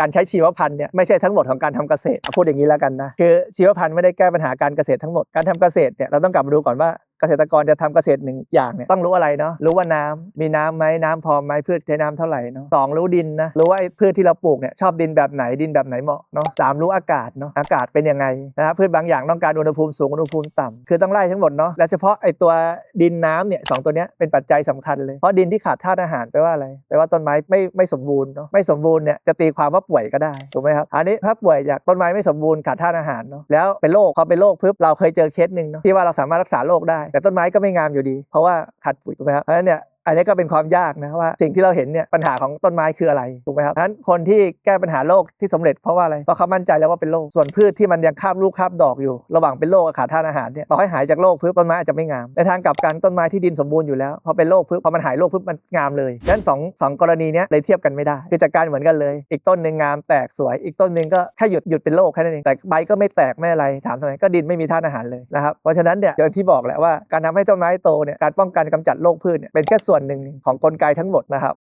การใช้ชีวพันธุ์เนี่ยไม่ใช่ทั้งหมดของการทำเกษตรพูดอย่างนี้แล้วกันนะคือชีวพันธุ์ไม่ได้แก้ปัญหาการเกษตรทั้งหมดการทำเกษตรเนี่ยเราต้องกลับมาดูก่อนว่า กษตรกรจะทำเกษตรหนึ่งอย่างเนี่ยต้องรู้อะไรเนาะรู้ว่าน้ำมีน้ำไหมน้ำพอไหมพืชใช้น้ำเท่าไหร่เนาะสองรู้ดินนะรู้ว่าพืชที่เราปลูกเนี่ยชอบดินแบบไหนดินแบบไหนเหมาะเนาะสามรู้อากาศเนาะอากาศเป็นยังไงนะครับพืชบางอย่างต้องการอุณหภูมิสูงอุณหภูมิต่ำคือต้องไล่ทั้งหมดเนาะและเฉพาะไอ้ตัวดินน้ำเนี่ยสองตัวเนี้ยเป็นปัจจัยสำคัญเลยเพราะดินที่ขาดธาตุอาหารแปลว่าอะไรแปลว่าต้นไม้ไม่ไม่สมบูรณ์เนาะไม่สมบูรณ์เนี่ยจะตีความว่าป่วยก็ได้ถูกไหมครับอันนี้ถ้าป่วยจากต้นไม้ไม่สมบูรณ์ขาดธาตุอาหารเนาะแล้วเป็นโรคพอเป็นโรคปุ๊บเราเคยเจอเคสหนึ่งเนาะที่ว่าเราสามารถรักษาโรคได้แต่ต้นไม้ก็ไม่งามอยู่ดี เพราะว่าขัดปุ๋ยถูกไหมครับเพราะฉะนั้นเนี่ย อันนี้ก็เป็นความยากนะว่าสิ่งที่เราเห็นเนี่ยปัญหาของต้นไม้คืออะไรถูกไหมครับเพราะฉะนั้นคนที่แก้ปัญหาโรคที่สำเร็จเพราะว่าอะไรเพราะเขามั่นใจแล้วว่าเป็นโรคส่วนพืชที่มันยังคาบลูกคาบดอกอยู่ ระหว่างเป็นโรคกับขาดธาตุอาหารเนี่ยต่อให้หายจากโรคปุ๊บต้นไม้อาจจะไม่งามในทางกลับกันต้นไม้ที่ดินสมบูรณ์อยู่แล้วพอเป็นโรคปุ๊บพอมันหายโรคปุ๊บมันงามเลยดังนั้นสองสองกรณีเนี้ยเลยเทียบกันไม่ได้คือจัดการเหมือนกันเลย อีกต้นหนึ่งงามแตกสวย อีกต้นหนึ่งก็แค่หยุดหยุดเป็นโรคแค่นั้นเองแต่ใบก็ไม่แตกไม่อะไรถามทำไมก็ดินไม่มีธาตุอาหารเลยนะครับเพราะฉะนั้นเนี่ยอย่างที่บอกแหละว่าการทำให้ต้นไม้โตเนี่ยการป้องกันกำจัดโรคพืชเนี่ยเป็นแค่ส่วนหนึ่งของกลไกทั้งหมดนะครับ